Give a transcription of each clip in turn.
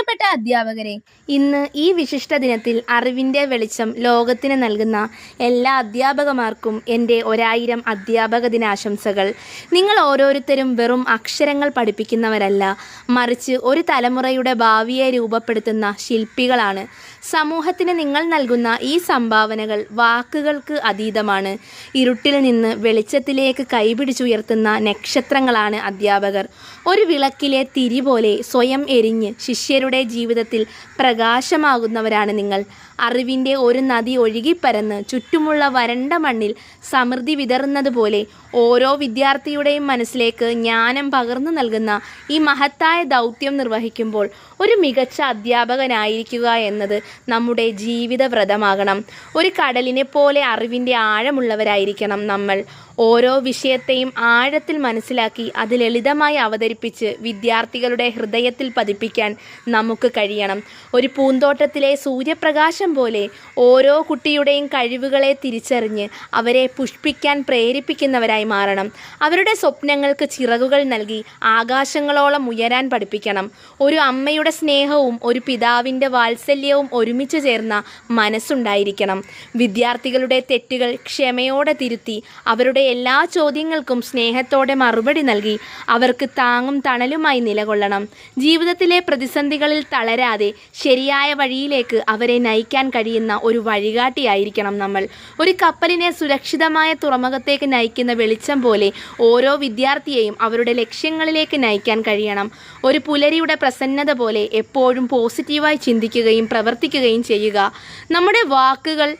പ്രിയപ്പെട്ട അധ്യാപകരെ ഇന്ന് ഈ വിശിഷ്ട ദിനത്തിൽ അറിവിന്റെ വെളിച്ചം ലോകത്തിന് നൽകുന്ന എല്ലാ അധ്യാപകമാർക്കും എന്റെ ഒരായിരം അധ്യാപക ദിനാശംസകൾ. നിങ്ങൾ ഓരോരുത്തരും വെറും അക്ഷരങ്ങൾ പഠിപ്പിക്കുന്നവരല്ല മറിച്ച് ഒരു തലമുറയുടെ ഭാവിയെ രൂപപ്പെടുത്തുന്ന ശില്പികളാണ്. സമൂഹത്തിന് നിങ്ങൾ നൽകുന്ന ഈ സംഭാവനകൾ വാക്കുകൾക്ക് അതീതമാണ്. ഇരുട്ടിൽ നിന്ന് വെളിച്ചത്തിലേക്ക് കൈപിടിച്ചുയർത്തുന്ന നക്ഷത്രങ്ങളാണ് അധ്യാപകർ. ഒരു വിളക്കിലെ തിരി പോലെ സ്വയം എരിഞ്ഞ് ശിഷ്യരുടെ ജീവിതത്തിൽ പ്രകാശമാകുന്നവരാണ് നിങ്ങൾ. അറിവിന്റെ ഒരു നദി ഒഴുകിപ്പരന്ന് ചുറ്റുമുള്ള വരണ്ട മണ്ണിൽ സമൃദ്ധി വിതറുന്നത് പോലെ ഓരോ വിദ്യാർത്ഥിയുടെയും മനസ്സിലേക്ക് ജ്ഞാനം പകർന്നു നൽകുന്ന ഈ മഹത്തായ ദൗത്യം നിർവഹിക്കുമ്പോൾ ഒരു മികച്ച അധ്യാപകനായിരിക്കുക എന്നത് നമ്മുടെ ജീവിത വ്രതമാകണം ഒരു കടലിനെ പോലെ അറിവിന്റെ ആഴമുള്ളവരായിരിക്കണം നമ്മൾ. ഓരോ വിഷയത്തെയും ആഴത്തിൽ മനസ്സിലാക്കി അത് ലളിതമായി അവതരിപ്പിച്ച് വിദ്യാർത്ഥികളുടെ ഹൃദയത്തിൽ പതിപ്പിക്കാൻ നമുക്ക് കഴിയണം. ഒരു പൂന്തോട്ടത്തിലെ സൂര്യപ്രകാശം പോലെ ഓരോ കുട്ടിയുടെയും കഴിവുകളെ തിരിച്ചറിഞ്ഞ് അവരെ പുഷ്പിക്കാൻ പ്രേരിപ്പിക്കുന്നവരായി മാറണം. അവരുടെ സ്വപ്നങ്ങൾക്ക് ചിറകുകൾ നൽകി ആകാശങ്ങളോളം ഉയരാൻ പഠിപ്പിക്കണം. ഒരു അമ്മയുടെ സ്നേഹവും ഒരു പിതാവിന്റെ വാത്സല്യവും ഒരുമിച്ച് ചേർന്ന മനസ്സുണ്ടായിരിക്കണം. വിദ്യാർത്ഥികളുടെ തെറ്റുകൾ ക്ഷമയോടെ തിരുത്തി അവരുടെ എല്ലാ ചോദ്യങ്ങൾക്കും സ്നേഹത്തോടെ മറുപടി നൽകി അവർക്ക് താങ്ങും തണലുമായി നിലകൊള്ളണം. ജീവിതത്തിലെ പ്രതിസന്ധികളിൽ തളരാതെ ശരിയായ വഴിയിലേക്ക് അവരെ നയിക്കാൻ കഴിയുന്ന ഒരു വഴികാട്ടിയായിരിക്കണം നമ്മൾ. ഒരു കപ്പലിനെ സുരക്ഷിതമായ തുറമുഖത്തേക്ക് നയിക്കുന്ന വെളിച്ചം പോലെ ഓരോ വിദ്യാർത്ഥിയെയും അവരുടെ ലക്ഷ്യങ്ങളിലേക്ക് നയിക്കാൻ കഴിയണം. ഒരു പുലരിയുടെ പ്രസന്നത പോലെ എപ്പോഴും പോസിറ്റീവായി ചിന്തിക്കുകയും പ്രവർത്തിക്കുകയും ചെയ്യുക. നമ്മുടെ വാക്കുകൾ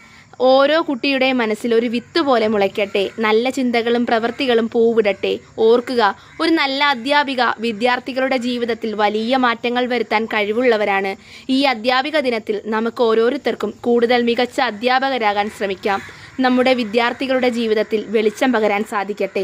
ഓരോ കുട്ടിയുടെ മനസ്സിൽ ഒരു വിത്ത് പോലെ മുളയ്ക്കട്ടെ. നല്ല ചിന്തകളും പ്രവൃത്തികളും പൂവിടട്ടെ. ഓർക്കുക ഒരു നല്ല അധ്യാപിക വിദ്യാർത്ഥികളുടെ ജീവിതത്തിൽ വലിയ മാറ്റങ്ങൾ വരുത്താൻ കഴിവുള്ളവരാണ്. ഈ അധ്യാപിക ദിനത്തിൽ നമുക്ക് ഓരോരുത്തർക്കും കൂടുതൽ മികച്ച അധ്യാപകരാകാൻ ശ്രമിക്കാം. നമ്മുടെ വിദ്യാർത്ഥികളുടെ ജീവിതത്തിൽ വെളിച്ചം പകരാൻ സാധിക്കട്ടെ.